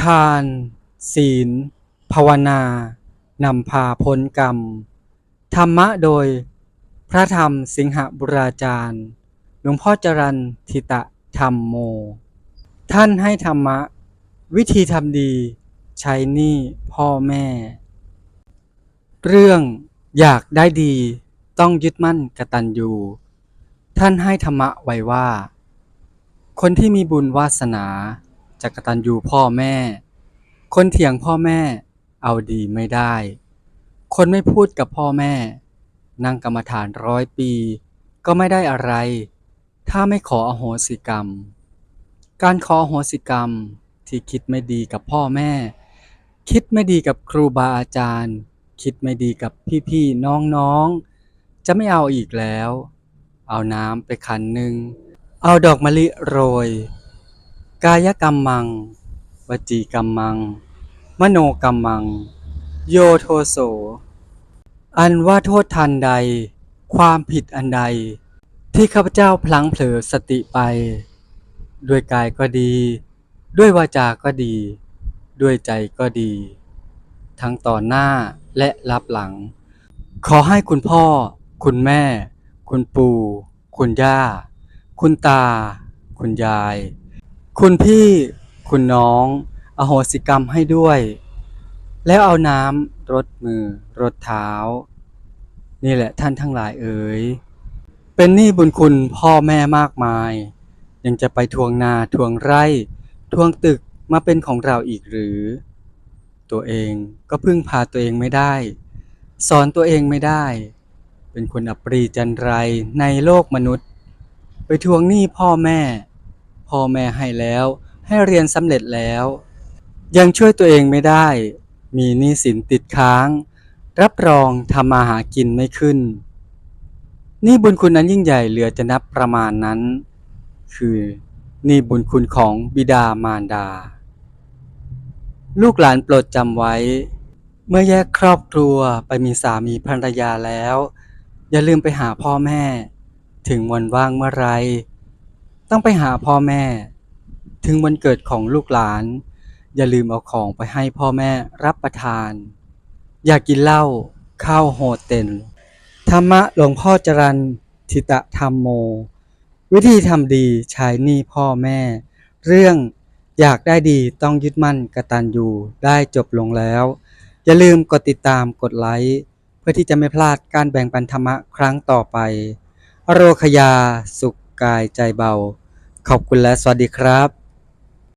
ทาน ศีล ภาวนา นำพาพ้นกรรม ธรรมะโดย พระธรรมสิงหบุราจารย์ หลวงพ่อจรันทิตะธรรมโม ท่านให้ธรรมะ วิธีทำดี ใช้หนี้พ่อแม่ เรื่องอยากได้ดีต้องยึดมั่นกตัญญูท่านให้ธรรมะไว้ว่า คนที่มีบุญวาสนา จะกตัญญูพ่อแม่ คนเถียงพ่อแม่ เอาดีไม่ได้ คนไม่พูดกับพ่อแม่ นั่งกรรมฐานร้อยปี ก็ไม่ได้อะไร ถ้าไม่ขออโหสิกรรม การขออโหสิกรรมที่คิดไม่ดีกับพ่อแม่ คิดไม่ดีกับครูบาอาจารย์ คิดไม่ดีกับพี่ๆน้องๆ จะไม่เอาอีกแล้ว เอาน้ำไปขันหนึ่งเอาดอกมะลิโรย กายกรรมมัง วจีกรรมมัง มโนกรรมมัง โยโทโส อันว่าโทษทันใด ความผิดอันใด ที่ข้าพเจ้าพลั้งเผลอสติไป ด้วยกายก็ดี ด้วยวาจาก็ดี ด้วยใจก็ดี ทั้งต่อหน้าและรับหลัง ขอให้คุณพ่อ คุณแม่ คุณปู่ คุณย่า คุณตา คุณยาย คุณพี่คุณน้อง อโหสิกรรมให้ด้วย แล้วเอาน้ำรดมือรดเท้า นี่แหละท่านทั้งหลายเอ๋ยเป็นหนี้บุญคุณพ่อแม่มากมาย ยังจะไปทวงนาทวงไร่ ทวงตึกมาเป็นของเราอีกหรือ ตัวเองก็พึ่งพาตัวเองไม่ได้ สอนตัวเองไม่ได้ เป็นคนอัปรีจันไรในโลกมนุษย์ ไปทวงหนี้พ่อแม่ พ่อแม่ให้แล้ว ให้เรียนสำเร็จแล้ว ยังช่วยตัวเองไม่ได้ มีหนี้สินติดค้าง รับรองทำมาหากินไม่ขึ้น นี่บุญคุณนั้นยิ่งใหญ่เหลือจะนับประมาณนั้น คือนี่บุญคุณของบิดามารดา ลูกหลานโปรดจำไว้ เมื่อแยกครอบครัวไปมีสามีภรรยาแล้ว อย่าลืมไปหาพ่อแม่ ถึงวันว่างเมื่อไร ต้องไปหาพ่อแม่ ถึงวันเกิดของลูกหลาน อย่าลืมเอาของไปให้พ่อแม่รับประทาน อย่ากกินเหล้าข้าวโหดเต็นธรรมะหลวงพ่อจรันทิตะธรรมโม วิธีทำดีใช้หนี้พ่อแม่ เรื่องอยากได้ดีต้องยึดมั่นกระตัญญูได้จบลงแล้ว อย่าลืมกดติดตามกดไลค์เพื่อที่จะไม่พลาดการแบ่งปันธรรมะครั้งต่อไป อโรคยาสุขกายใจเบา ขอบคุณและสวัสดีครับ